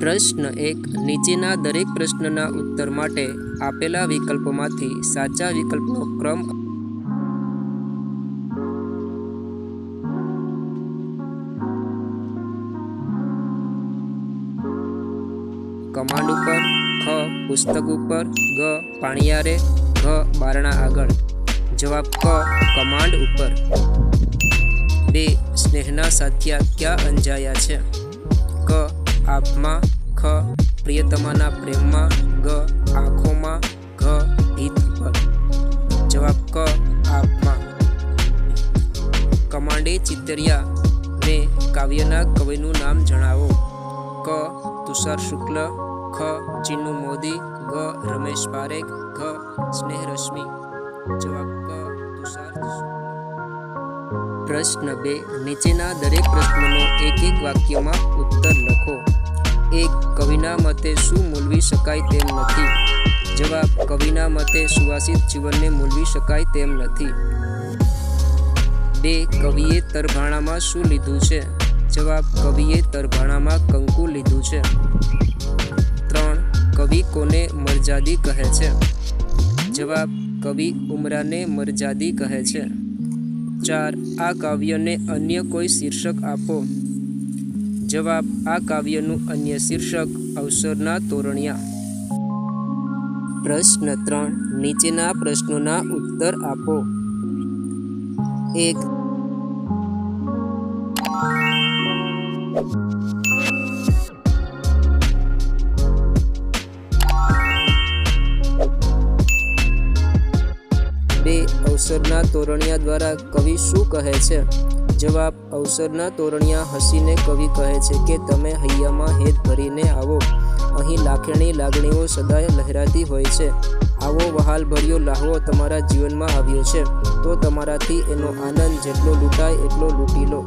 પ્રશ્ન એક, નીચેના દરેક પ્રશ્નના ઉત્તર માટે આપેલા વિકલ્પોમાંથી સાચા વિકલ્પનો ક્રમ કમાન્ડ ઉપર, ખ, પુસ્તક ઉપર, ગ, પાણિયારે, ઘ, બારણા આગળ. જવાબ ક, કમાન્ડ ઉપર. બે, સ્નેહના સાથિયા ક્યાં અંજાયા છે? આપમાં ખ, પ્રિયતમાના પ્રેમમાં ગ, આંખોમાં ઘ ગીત પર. જવાબ ક, આપમાં. કમાન્ડે ચિતર્યા ને કાવ્યના કવિનું નામ જણાવો. ક, તુષાર શુક્લ, ખ, ચિન્નુ મોદી, ગ, રમેશ પારેખ, ઘ સ્નેહ રશ્મિ જવાબ ક, તુષાર. પ્રશ્ન બે. નીચેના દરેક પ્રશ્નનો એક એક વાક્યમાં ઉત્તર લખો. એક, કવિના મતે શું મૂલવી શકાય તેમ નથી. જવાબ, કવિના મતે સુવાસિત જીવનને મૂલવી શકાય તેમ નથી. બે, કવિએ તરભાણામાં શું લીધું છે? જવાબ, કવિએ તરભાણામાં કંકુ લીધું છે. ત્રણ, કવિ કોને મરજાદી કહે છે? જવાબ, કવિ ઉમરાને મરજાદી કહે છે. ચાર. આ કાવ્યને અન્ય કોઈ શીર્ષક આપો. જવાબ, આ કાવ્યનું અન્ય શીર્ષક અવસરના તોરણિયા. પ્રશ્ન ત્રણ. નીચેના પ્રશ્નોના ઉત્તર આપો. એક. બે અવસરના તોરણિયા દ્વારા કવિ શું કહે છે? જવાબ, અવસરના તોરણિયા હસીને કવિ કહે છે કે, તમે હૈયામાં હેત ભરીને આવો. અહીં લાખણી લાગણીઓ સદાય લહેરાતી હોય છે. આવો વહાલ ભર્યો લાહવો તમારા જીવનમાં આવ્યો છે. તો તમારાથી એનો આનંદ જેટલો લૂંટાય એટલો લૂંટી લો.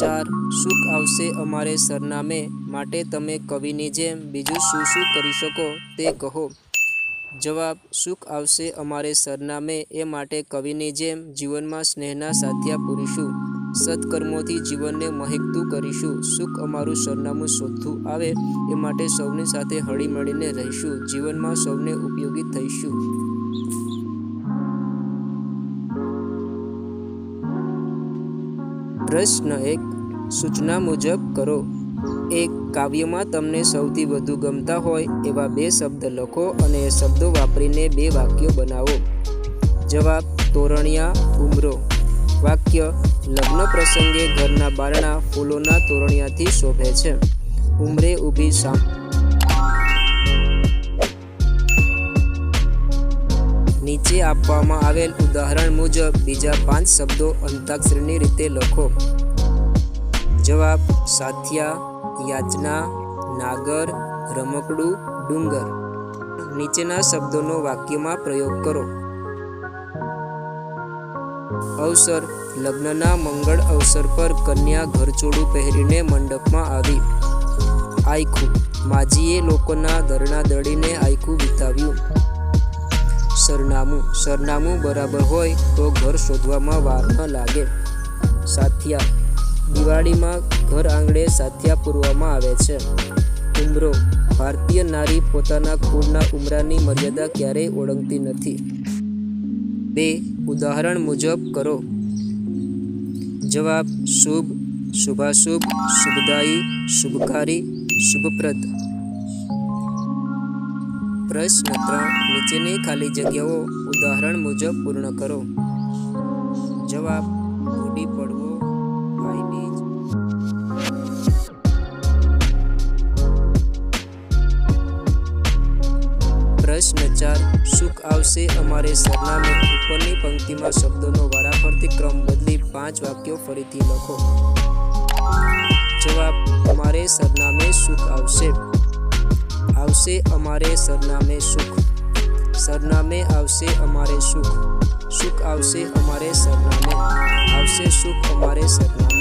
ચાર સુખ આવશે અમારે સરનામે માટે તમે કવિની જેમ બીજું શું શું કરી શકો તે કહો. જવાબ, સુખ આવશે અમારે સરનામે એ માટે કવિની જેમ જીવનમાં સ્નેહના સાથિયા પૂરીશું. સત્કર્મોથી જીવનને મહેકતું કરીશું. સુખ અમારું સરનામું શોધતું આવે એ માટે સૌની સાથે હળીમળીને રહીશું. જીવનમાં સૌને ઉપયોગી થઈશું. પ્રશ્ન એક, સૂચના મુજબ કરો. એક, કાવ્યમાં તમને સૌથી વધુ ગમતા હોય એવા બે શબ્દ લખો અને એ શબ્દો વાપરીને બે વાક્યો બનાવો. જવાબ, તોરણિયા ઉમરો. વાક્ય, લગ્ન પ્રસંગે ઘરના બારણા ફૂલોના તોરણિયાથી શોભે છે. ઉમરે ઊભી સામ નીચે આપવામાં આવેલ ઉદાહરણ મુજબ, બીજા પાંચ શબ્દો અંતાક્ષરીની રીતે લખો. જવાબ, સાથિયા, યાચના, નાગર, રમકડું, ડુંગર. નીચેના શબ્દોનો વાક્યમાં પ્રયોગ કરો. અવસર, લગ્નના મંગળ અવસર પર કન્યા ઘરચોડું પહેરીને મંડપમાં આવી. આયખું માજીએ લોકોના દરણા દળીને આયખું વિતાવ્યું. સરનામું. સરનામું બરાબર હોય તો ઘર શોધવામાં વાર ન લાગે. સાથિયા. દિવાળીમાં ઘર આંગણે સાથિયા પૂરવામાં આવે છે. ઉમરો. ભારતીય નારી પોતાના કુળના ઉમરાની મર્યાદા ક્યારેય ઓળંગતી નથી. બે. ઉદાહરણ મુજબ કરો. જવાબ, શુભ, શુભાશુભ, શુભદાયી, શુભકારી, શુભપ્રદ. પ્રશ્ન ત્રણ. નીચેની ખાલી જગ્યાઓ ઉદાહરણ મુજબ પૂર્ણ કરો. જવાબ ગુડી પડવો ભાઈબીજ પ્રશ્ન ચાર. સુખ આવશે અમારે સરનામે. ઉપરની પંક્તિમાં શબ્દોનો વારાફરતી ક્રમ બદલી પાંચ વાક્યો ફરીથી લખો. જવાબ, અમારે સરનામે સુખ આવશે. આવશે અમારે સરનામે સુખ. સરનામે આવશે અમારે સુખ. સુખ આવશે અમારે સરનામે. આવશે સુખ અમારે સરનામે.